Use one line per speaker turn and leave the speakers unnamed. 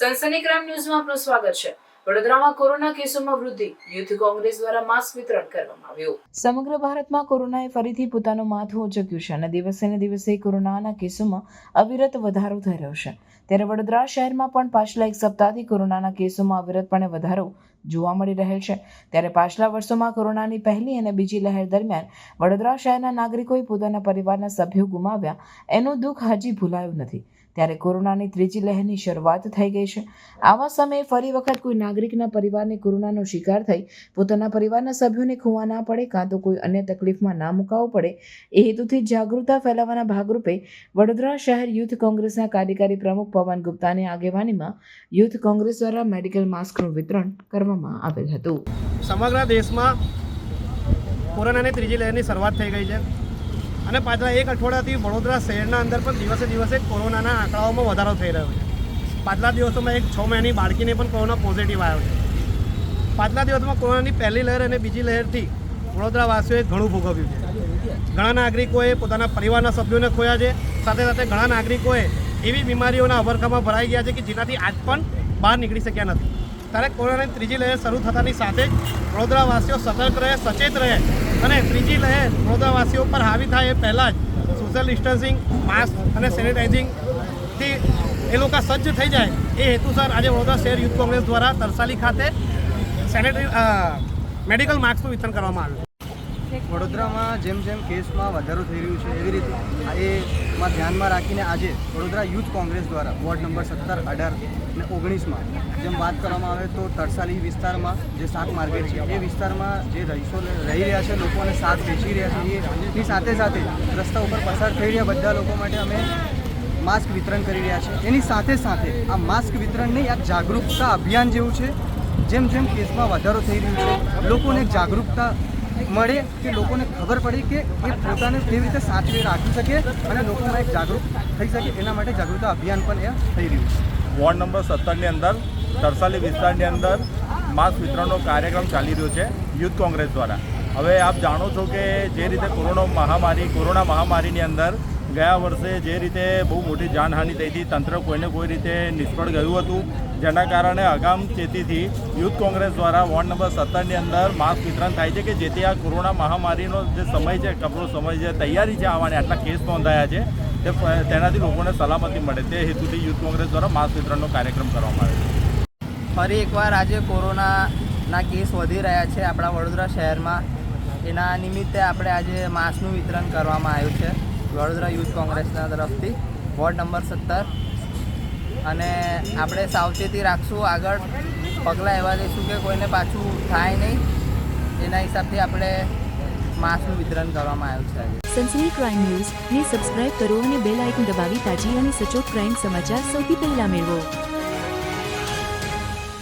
સનસની crime ન્યૂઝમાં આપનું સ્વાગત છે. વડોદરામાં કોરોના કેસોમાં વૃદ્ધિ. યુથ કોંગ્રેસ દ્વારા માસ્ક વિતરણ કરવામાં આવ્યું. સમગ્ર ભારતમાં કોરોનાએ ફરીથી પોતાનું માથું ઉચક્યું છે અને દિવસે ને દિવસે કોરોનાના કેસોમાં અવિરત વધારો થઈ રહ્યો છે. ત્યારે વડોદરા શહેરમાં પણ પાછલા એક સપ્તાહથી કોરોનાના કેસોમાં અવિરતપણે વધારો જોવા મળી રહેલ છે. ત્યારે પાછલા વર્ષોમાં કોરોનાની પહેલી અને બીજી લહેર દરમિયાન વડોદરા શહેરના નાગરિકોએ પોતાના પરિવારના સભ્યો ગુમાવ્યા. એનું દુઃખ હજી ભૂલાયું નથી. ત્યારે કોરોનાની ત્રીજી લહેરની શરૂઆત થઈ ગઈ છે. આવા સમયે ફરી વખત કોઈ નાગરિકના પરિવારને કોરોનાનો શિકાર થઈ પોતાના પરિવારના સભ્યોને ખોવા ના પડે કાં તો કોઈ અન્ય તકલીફમાં ના મુકાવવું પડે, એ હેતુથી જાગૃતતા ફેલાવવાના ભાગરૂપે વડોદરા શહેર યુથ કોંગ્રેસના કાર્યકારી પ્રમુખ પવન ગુપ્તાની આગેવાનીમાં યુથ કોંગ્રેસ દ્વારા મેડિકલ માસ્કનું વિતરણ કરવામાં આવેલ હતું.
સમગ્ર દેશમાં કોરોનાની ત્રીજી લહેરની શરૂઆત થઈ ગઈ છે. અને પાછલા એક અઠવાડિયાથી વડોદરા શહેરના અંદર પણ દિવસે દિવસે કોરોનાના આંકડાઓમાં વધારો થઈ રહ્યો છે. પાછલા દિવસોમાં એક છ મહિનાની બાળકીને પણ કોરોના પોઝિટિવ આવ્યો છે. પાછલા દિવસમાં કોરોનાની પહેલી લહેર અને બીજી લહેરથી વડોદરાવાસીઓએ ઘણું ભોગવ્યું છે. ઘણા નાગરિકોએ પોતાના પરિવારના સભ્યોને ખોયા છે. સાથે સાથે ઘણા નાગરિકોએ એવી બીમારીઓના અવરખામાં ભરાઈ ગયા છે કે જેનાથી આજ પણ બહાર નીકળી શક્યા નથી. ત્યારે કોરોનાની ત્રીજી લહેર શરૂ થતાની સાથે જ વડોદરાવાસીઓ સતર્ક રહે, સચેત રહે અને ત્રીજી લહેર વડોદરાવાસીઓ પર હાવી થાય એ પહેલાં જ સોશિયલ ડિસ્ટન્સિંગ માસ્ક અને સેનિટાઇઝિંગથી એ લોકો સજ્જ થઈ જાય. એ હેતુસર આજે વડોદરા શહેર યુથ કોંગ્રેસ દ્વારા તરસાલી ખાતે સેનેટરી મેડિકલ માસ્કનું વિતરણ કરવામાં આવ્યું.
વડોદરામાં જેમ જેમ કેસમાં વધારો થઈ રહ્યું છે, એવી રીતે એમાં ધ્યાનમાં રાખીને આજે વડોદરા યુથ કોંગ્રેસ દ્વારા વોર્ડ નંબર સત્તર, અઢાર અને ઓગણીસમાં જેમ વાત કરવામાં આવે તો તરસાલી વિસ્તારમાં જે શાક માર્કેટ છે, એ વિસ્તારમાં જે રહીશો રહી રહ્યા છે, લોકોને શાક વેચી રહ્યા છે એની સાથે સાથે રસ્તા ઉપર પસાર થઈ રહ્યા બધા લોકો માટે અમે માસ્ક વિતરણ કરી રહ્યા છે. એની સાથે સાથે આ માસ્ક વિતરણ નહીં આ જાગૃતતા અભિયાન જેવું છે, જેમ જેમ કેસમાં વધારો થઈ રહ્યો છે, લોકોને જાગૃતતા મળે કે લોકોને ખબર પડે કે એ પોતાને કેવી રીતે સાચવી રાખી શકે અને લોકોમાં એક જાગૃત થઈ શકે એના માટે જાગૃતતા અભિયાન પણ એ થઈ રહ્યું છે.
વોર્ડ નંબર સત્તરની અંદર, તરસાલી વિસ્તારની અંદર માસ્ક વિતરણનો કાર્યક્રમ ચાલી રહ્યો છે યુથ કોંગ્રેસ દ્વારા. હવે આપ જાણો છો કે જે રીતે કોરોના મહામારી, કોરોના મહામારીની અંદર ગયા વર્ષે જે રીતે બહુ મોટી જાનહાનિ થઈ હતી, તંત્ર કોઈને કોઈ રીતે નિષ્ફળ ગયું હતું, જેના કારણે અગામ ચેતીથી યુથ કોંગ્રેસ દ્વારા વોર્ડ નંબર સત્તરની અંદર માસ્ક વિતરણ થાય છે કે જેથી આ કોરોના મહામારીનો જે સમય છે, કપરો સમય છે, તૈયારી છે આવવાની, આટલા કેસ નોંધાયા છે, તે તેનાથી લોકોને સલામતી મળે. તે હેતુથી યુથ કોંગ્રેસ દ્વારા માસ્ક વિતરણનો કાર્યક્રમ કરવામાં આવ્યો. છે
ફરી એકવાર આજે કોરોનાના કેસ વધી રહ્યા છે આપણા વડોદરા શહેરમાં. એના નિમિત્તે આપણે આજે માસ્કનું વિતરણ કરવામાં આવ્યું છે. વડોદરા યુથ કોંગ્રેસના તરફથી. વોર્ડ નંબર સત્તર. અને આપણે સાવચેતી રાખશું, આગળ પગલાં એવા લઈશું કે કોઈને પાછું થાય નહીં. એના હિસાબથી આપણે માસનું વિતરણ કરવામાં આવ્યું છે
સનસની ક્રાઇમ ન્યૂઝ. ને સબસ્ક્રાઇબ કરો અને બેલ આઇકન દબાવી તાજી અને સચોટ ક્રાઇમ સમાચાર સૌથી પહેલા મેળવો.